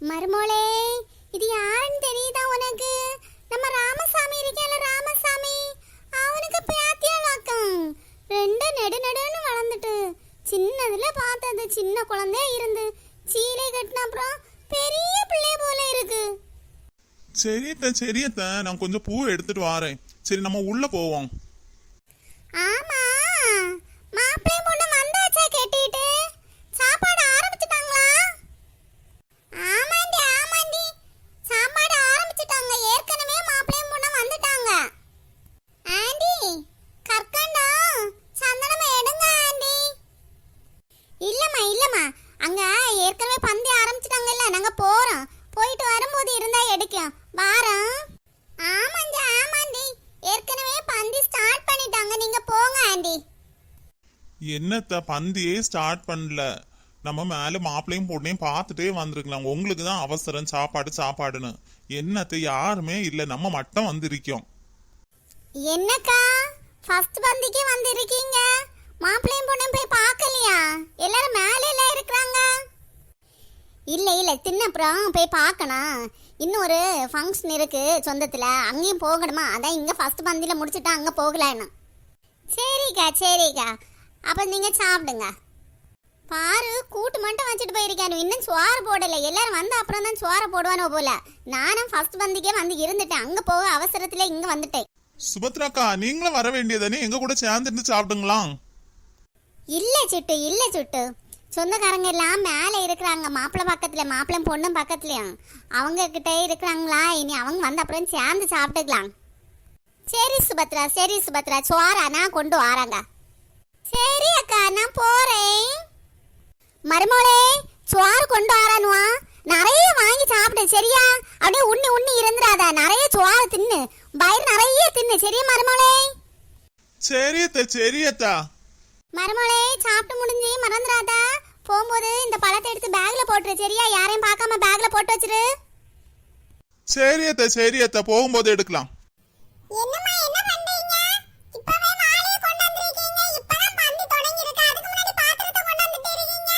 மருமோளே இது யாருன்னு தெரியுதா உனக்கு? நம்ம ராமசாமி இருக்கேன்ல ராமசாமி. அவனுக்கு பேத்தியாளாக்கம். ரெண்டு நெடு நெடுன்னு வளர்ந்துட்டு. சின்னதுல பார்த்தது சின்ன குழந்தையா இருந்து. சீலை கட்டின அப்புறம் பெரிய பிள்ளை போல இருக்கு. சரியத்த சரியத்த நான் கொஞ்சம் பூ எடுத்துட்டு வாரேன். சரி நம்ம உள்ள போவோம் ஆமா மாப்பிள்ளை பொண்ணு வந்தாச்சா கட்டிட்டு சாப்பாடு ஆரம்பிச்சிட்டாங்களா ஆமாண்டி ஆமாண்டி சாப்பாடு ஆரம்பிச்சிட்டாங்க ஏற்கனவே மாப்பிள்ளையும் பொண்ணு வந்துட்டாங்க ஆண்டி கற்கண்டா சந்தனமா எடுங்க ஆண்டி இல்லம்மா இல்லம்மா அங்க ஏற்கனவே பந்தி ஆரம்பிச்சிட்டாங்கல்ல நாங்க போறோம் போயிட்டு வரும்போது எடுக்கும் வாரம். ஆமாண்டி ஆமாண்டி. ஏற்கனவே பந்தி ஸ்டார்ட் பண்ணிட்டாங்க. நீங்க போங்க ஆண்டி. என்னத்த பந்தியே ஸ்டார்ட் பண்ணல. நம்ம மேல மாப்பிளையும் பொண்ணையும் பார்த்துட்டே வந்திருக்கலாம். உங்களுக்கு தான் அவசரம். சாப்பாடு சாப்பாடுன்னு. என்னத்த யாருமே இல்ல. நம்ம மட்டும் வந்திருக்கோம். என்னக்கா? ஃபர்ஸ்ட் பந்திக்கு வந்திருக்கீங்க. மாப்பிள்ளையும் பொண்ணும் போய் பார்க்கலையா? எல்லாரும் மேலே இருக்கிறாங்க. இல்ல இல்ல தின்னப்புறம் போய் பார்க்கணும். இன்னொரு ஃபங்க்ஷன் இருக்கு சொந்தத்துல. அங்கேயும் போகணுமா? அதான் இங்க ஃபர்ஸ்ட் பந்தியில முடிச்சுட்டு அங்க போகலான்னு. சரிக்கா சரிக்கா. அப்ப நீங்க சாப்பிடுங்க. பாரு கூட்டு மட்டும் வச்சுட்டு போயிருக்கானு. இன்னும் சோறு போடல. எல்லாரும் வந்த அப்புறம் தான் சோறு போடுவானோ போல. நானும் ஃபர்ஸ்ட் பந்திக்கே வந்து இருந்துட்டேன். அங்க போக அவசரத்துல இங்க வந்துட்டேன். சுபத்ராக்கா நீங்களும் வர வேண்டியதானே? எங்க கூட சேர்ந்துட்டு சாப்பிடுங்களாம். இல்ல சுட்டு இல்ல சுட்டு. சொந்தக்காரங்க எல்லாம் மேலே இருக்கிறாங்க. மாப்பிள்ளை பக்கத்துல மாப்பிள்ளை பொண்ணும் பக்கத்துலயும். அவங்க கிட்ட இருக்கிறாங்களா? இனி அவங்க வந்த அப்புறம் சேர்ந்து சாப்பிட்டுக்கலாம். சரி சுபத்ரா சரி சுபத்ரா. சோறா நான் கொண்டு வராங்க சரி அக்கா நான் போறேன். மருமோளே சோறு கொண்டு வரானுவா நிறைய வாங்கி சாப்பிடு சரியா? அப்படியே உண்ணி உண்ணி இருந்துடாத. நிறைய சோறு தின்னு. வயிறு நிறைய தின்னு சரியா மருமோளே சரியத்த சரியத்தா மருமகளே சாப்பிட்டு முடிஞ்சு மறந்துடாத. போகும்போது இந்த பழத்தை எடுத்து பேக்ல போட்டுரு சரியா? யாரையும் பார்க்காம பேக்ல போட்டு வச்சிரு. சரியத்த சரியத்த போகும்போது எடுக்கலாம். என்னம்மா என்ன பண்றீங்க? இப்பவே வாளிய கொண்டு வந்திருக்கீங்க. இப்பதான் பந்தி தொடங்கி இருக்கு அதுக்கு முன்னாடி பாத்திரத்தை கொண்டு வந்துட்டு இருக்கீங்க.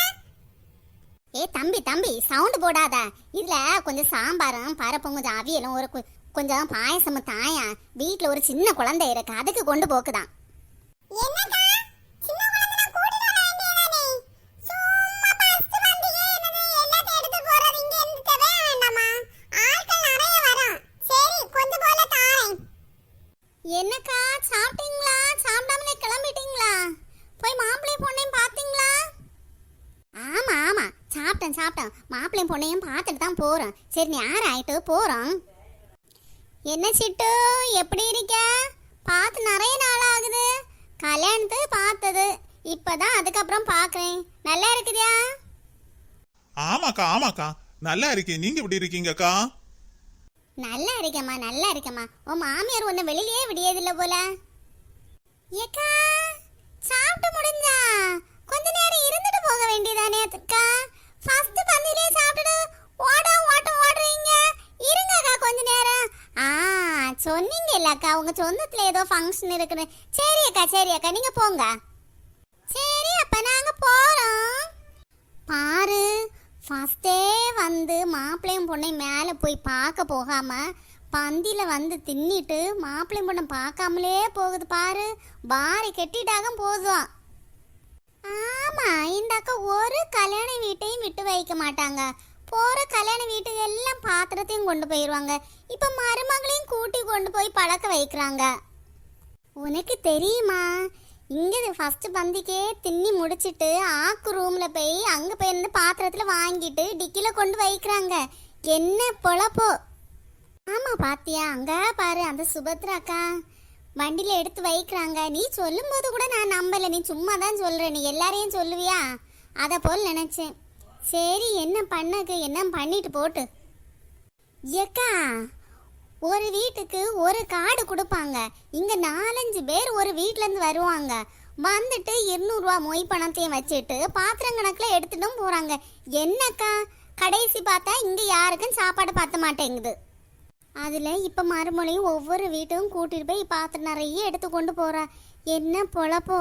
ஏ தம்பி தம்பி சவுண்ட் போடாத. இதுல கொஞ்சம் சாம்பாரும் பரப்பும் கொஞ்சம் அவியலும் ஒரு கு- கொஞ்சம் பாயசமும் தாயா. வீட்ல ஒரு சின்ன குழந்தை இருக்கு. அதுக்கு கொண்டு போக்குதான். என்னக்கா சாப்பிட்டேன் சாப்பிட்டேன். மாப்பிள்ளையும் பொண்ணையும் பார்த்துட்டு தான் போறோம். சரி நேரம் ஆயிட்டு? போறோம். என்ன சிட்டு? எப்படி இருக்க? பார்த்து நிறைய நாள் ஆகுது. கல்யாணத்து பார்த்தது. இப்பதான் அதுக்கப்புறம் பார்க்கறேன். நல்லா இருக்குதியா ஆமாக்கா ஆமாக்கா. நல்லா இருக்கேன். நீங்க எப்படி இருக்கீங்கக்கா? நல்லா இருக்கேம்மா நல்லா இருக்கேம்மா. உன் மாமியார் ஒன்று வெளியிலே விடியதில்ல போல. ஏக்கா சாப்பிட்டு முடிஞ்சா? கொஞ்ச நேரம் இருந்துட்டு சொன்னீங்க இல்லக்கா உங்க சொந்தத்துல ஏதோ ஃபங்க்ஷன் இருக்குன்னு. சரி அக்கா சரி அக்கா நீங்க போங்க. சரி அப்ப நாங்க போறோம். பாரு ஃபஸ்ட்டே வந்து மாப்பிள்ளையும் பொண்ணையும் மேலே போய் பார்க்க போகாம பந்தியில் வந்து தின்னிட்டு மாப்பிள்ளையும் பொண்ணை பார்க்காமலே போகுது பாரு. பாரி கெட்டிட்டாக போதும். ஆமா இந்த அக்கா ஒரு கல்யாண வீட்டையும் விட்டு வைக்க மாட்டாங்க. போற கல்யாண வீட்டுக்கு எல்லாம் பாத்திரத்தையும் கொண்டு போயிடுவாங்க இப்ப மருமகளையும் கொண்டு போய் பழக்க வைக்கிறாங்க. உனக்கு தெரியுமா? இங்கே ஃபஸ்ட்டு பந்திக்கே தின்னி முடிச்சிட்டு ஆக்கு ரூமில் போய் அங்கே போய் இருந்து வாங்கிட்டு டிக்கில கொண்டு வைக்கிறாங்க. என்ன பொழப்போ? ஆமாம் பாத்தியா அங்கே பாரு அந்த சுபத்ரா அக்கா. வண்டியில் எடுத்து வைக்கிறாங்க. நீ சொல்லும்போது கூட நான் நம்பலை. நீ சும்மா தான் சொல்கிற நீ எல்லாரையும் சொல்லுவியா? அதை போல் நினச்சேன். சரி என்ன பண்ணக்கு? என்ன பண்ணிட்டு போட்டு? ஏக்கா ஒரு வீட்டுக்கு ஒரு கார்டு கொடுப்பாங்க. இங்க நாலஞ்சு பேர் ஒரு வீட்டிலேருந்து வருவாங்க. வந்துட்டு இருநூறுவா மொய் பணத்தையும் வச்சுட்டு பாத்திரம் கணக்கில் எடுத்துட்டும் போகிறாங்க என்னக்கா? கடைசி பார்த்தா இங்கே யாருக்கும் சாப்பாடு பார்த்த மாட்டேங்குது. அதில் இப்போ மறுமொழியும் ஒவ்வொரு வீட்டும் கூட்டிட்டு போய் பாத்திரம் நிறைய எடுத்து கொண்டு போகிறா என்ன பொழப்போ?